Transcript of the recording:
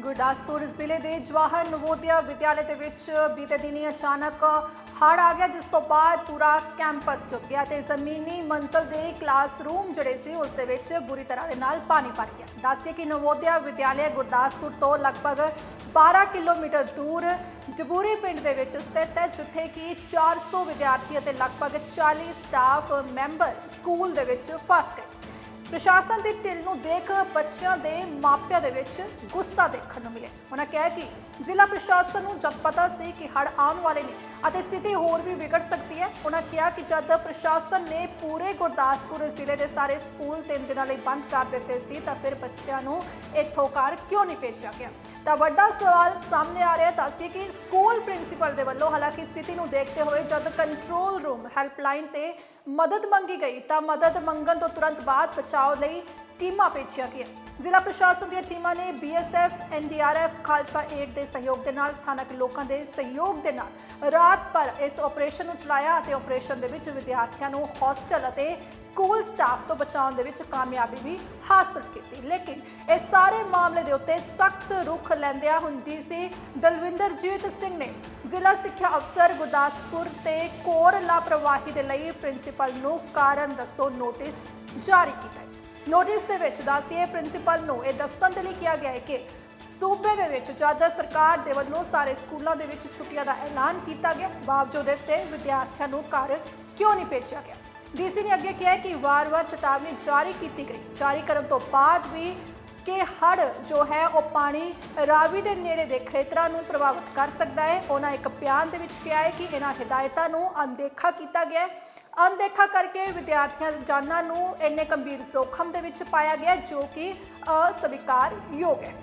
ਗੁਰਦਾਸਪੁਰ ਜ਼ਿਲ੍ਹੇ ਦੇ ਜਵਾਹਰ ਨਵੋਦਿਆ ਵਿਦਿਆਲੇ ਦੇ ਵਿੱਚ ਬੀਤੇ ਦਿਨੀ ਅਚਾਨਕ ਹੜ੍ਹ ਆ ਗਿਆ, ਜਿਸ ਤੋਂ ਬਾਅਦ ਪੂਰਾ ਕੈਂਪਸ ਡੁੱਬ ਗਿਆ ਤੇ ਜ਼ਮੀਨੀ ਮੰਜ਼ਲ ਦੇ ਕਲਾਸਰੂਮ ਜਿਹੜੇ ਸੀ, ਉਸ ਦੇ ਵਿੱਚ ਬੁਰੀ ਤਰ੍ਹਾਂ ਦੇ ਨਾਲ ਪਾਣੀ ਭਰ ਗਿਆ। ਦੱਸਦੇ ਕਿ ਨਵੋਦਿਆ ਵਿਦਿਆਲੇ ਗੁਰਦਾਸਪੁਰ ਤੋਂ ਲਗਭਗ 12 ਕਿਲੋਮੀਟਰ ਦੂਰ ਜਬੂਰੀ ਪਿੰਡ ਦੇ ਵਿੱਚ ਸਥਿਤ ਹੈ, ਜਿੱਥੇ ਕਿ 400 ਵਿਦਿਆਰਥੀ ਅਤੇ ਲਗਭਗ 40 ਸਟਾਫ ਮੈਂਬਰ ਸਕੂਲ ਦੇ ਵਿੱਚ ਫਸ ਗਏ। ਪ੍ਰਸ਼ਾਸਨ ਦੀ ਢਿੱਲ ਨੂੰ ਦੇਖ ਬੱਚਿਆਂ ਦੇ ਮਾਪਿਆਂ ਦੇ ਵਿੱਚ ਗੁੱਸਾ ਦੇਖਣ ਨੂੰ ਮਿਲਿਆ। ਉਹਨਾਂ ਕਿਹਾ ਕਿ ਜ਼ਿਲ੍ਹਾ ਪ੍ਰਸ਼ਾਸਨ ਨੂੰ ਜਦ ਪਤਾ ਸੀ ਕਿ ਹੜ੍ਹ ਆਉਣ ਵਾਲੇ ਨੇ ਅਤੇ ਸਥਿਤੀ ਹੋਰ ਵੀ ਵਿਗੜ ਸਕਦੀ ਹੈ, ਉਹਨਾਂ ਕਿਹਾ ਕਿ ਜਦ ਪ੍ਰਸ਼ਾਸਨ ਨੇ ਪੂਰੇ ਗੁਰਦਾਸਪੁਰ ਜ਼ਿਲ੍ਹੇ ਦੇ ਸਾਰੇ ਸਕੂਲ ਤਿੰਨ ਦਿਨਾਂ ਲਈ ਬੰਦ ਕਰ ਦਿੱਤੇ ਸੀ, ਤਾਂ ਫਿਰ ਬੱਚਿਆਂ ਨੂੰ ਇੱਥੋਂ ਘਰ ਕਿਉਂ ਨਹੀਂ ਭੇਜਿਆ ਗਿਆ? ਤਾਂ ਵੱਡਾ ਸਵਾਲ ਸਾਹਮਣੇ ਆ ਰਿਹਾ ਦੱਸਦੀ ਕਿ ਸਕੂਲ ਪ੍ਰਿੰਸੀਪਲ ਦੇ ਵੱਲੋਂ ਹਾਲਾਂਕਿ ਸਥਿਤੀ ਨੂੰ ਦੇਖਦੇ ਹੋਏ ਜਦ ਕੰਟਰੋਲ ਰੂਮ ਹੈਲਪਲਾਈਨ ਤੇ ਮਦਦ ਮੰਗੀ ਗਈ, ਤਾਂ ਮਦਦ ਮੰਗਣ ਤੋਂ ਤੁਰੰਤ ਬਾਅਦ ਬਚਾਓ ਲਈ ਟੀਮਾਂ ਭੇਜੀਆਂ ਗਈਆਂ। ਜ਼ਿਲ੍ਹਾ ਪ੍ਰਸ਼ਾਸਨ ਦੀਆਂ ਟੀਮਾਂ ਨੇ ਬੀਐਸਐਫ, ਐਨਡੀਆਰਐਫ, ਖਾਲਸਾ ਏਡ ਦੇ ਸਹਿਯੋਗ ਦੇ ਨਾਲ ਸਥਾਨਕ ਲੋਕਾਂ ਦੇ ਸਹਿਯੋਗ ਦੇ ਨਾਲ ਰਾਤ ਭਰ ਇਸ ਆਪਰੇਸ਼ਨ ਨੂੰ ਚਲਾਇਆ ਅਤੇ ਆਪਰੇਸ਼ਨ ਦੇ ਵਿੱਚ ਵਿਦਿਆਰਥੀਆਂ ਨੂੰ ਹੌਸਟਲ ਅਤੇ ਸਕੂਲ ਸਟਾਫ ਤੋਂ ਬਚਾਉਣ ਦੇ ਵਿੱਚ ਕਾਮਯਾਬੀ ਵੀ ਹਾਸਲ ਕੀਤੀ। ਲੇਕਿਨ ਇਸ ਸਾਰੇ ਮਾਮਲੇ ਦੇ ਉੱਤੇ ਸਖਤ ਰੁਖ ਲੈਂਦਿਆਂ ਹੁਣ ਡੀਸੀ ਦਲਵਿੰਦਰਜੀਤ ਸਿੰਘ ਨੇ ਜ਼ਿਲ੍ਹਾ ਸਿੱਖਿਆ ਅਫਸਰ ਗੁਰਦਾਸਪੁਰ ਤੇ ਕੋਰ ਲਾਪਰਵਾਹੀ ਦੇ ਲਈ ਪ੍ਰਿੰਸੀਪਲ ਨੂੰ ਕਾਰਨ ਦੱਸੋ ਨੋਟਿਸ ਜਾਰੀ ਕੀਤਾ ਨੋਟਿਸ ਦੇ ਵਿੱਚ ਦੱਸਦੀ ਹੈ, ਪ੍ਰਿੰਸੀਪਲ ਨੂੰ ਇਹ ਦੱਸਣ ਦੇ ਲਈ ਕਿਹਾ ਗਿਆ ਹੈ ਕਿ ਸੂਬੇ ਦੇ ਵਿੱਚ ਜਦ ਸਰਕਾਰ ਦੇ ਵੱਲੋਂ ਸਾਰੇ ਸਕੂਲਾਂ ਦੇ ਵਿੱਚ ਛੁੱਟੀਆਂ ਦਾ ਐਲਾਨ ਕੀਤਾ ਗਿਆ, ਬਾਵਜੂਦ ਇਸ ਤੇ ਵਿਦਿਆਰਥੀਆਂ ਨੂੰ ਘਰ ਕਿਉਂ ਨਹੀਂ ਭੇਜਿਆ ਗਿਆ? ਡੀਸੀ ਨੇ ਅੱਗੇ ਕਿਹਾ ਕਿ ਵਾਰ-ਵਾਰ ਚੇਤਾਵਨੀ ਜਾਰੀ ਕੀਤੀ ਗਈ। ਜਾਰੀ ਕਰਨ ਤੋਂ ਬਾਅਦ ਵੀ ਕਿ ਹੜ ਜੋ ਹੈ, ਉਹ ਪਾਣੀ ਰਾਵੀ ਦੇ ਨੇੜੇ ਦੇ ਖੇਤਰਾਂ ਨੂੰ ਪ੍ਰਭਾਵਿਤ ਕਰ ਸਕਦਾ ਹੈ। ਉਹਨਾਂ ਇੱਕ ਬਿਆਨ ਦੇ ਵਿੱਚ ਕਿਹਾ ਹੈ ਕਿ ਇਹਨਾਂ ਹਦਾਇਤਾਂ ਨੂੰ ਅਣਦੇਖਾ ਕੀਤਾ ਗਿਆ ਹੈ। ਅਣਦੇਖਾ ਕਰਕੇ ਵਿਦਿਆਰਥੀਆਂ ਦੀ ਜਾਨਾਂ ਨੂੰ ਇੰਨੇ ਗੰਭੀਰ ਜ਼ੋਖਮ ਦੇ ਵਿੱਚ ਪਾਇਆ ਗਿਆ ਜੋ ਕਿ ਅਸਵੀਕਾਰਯੋਗ ਹੈ।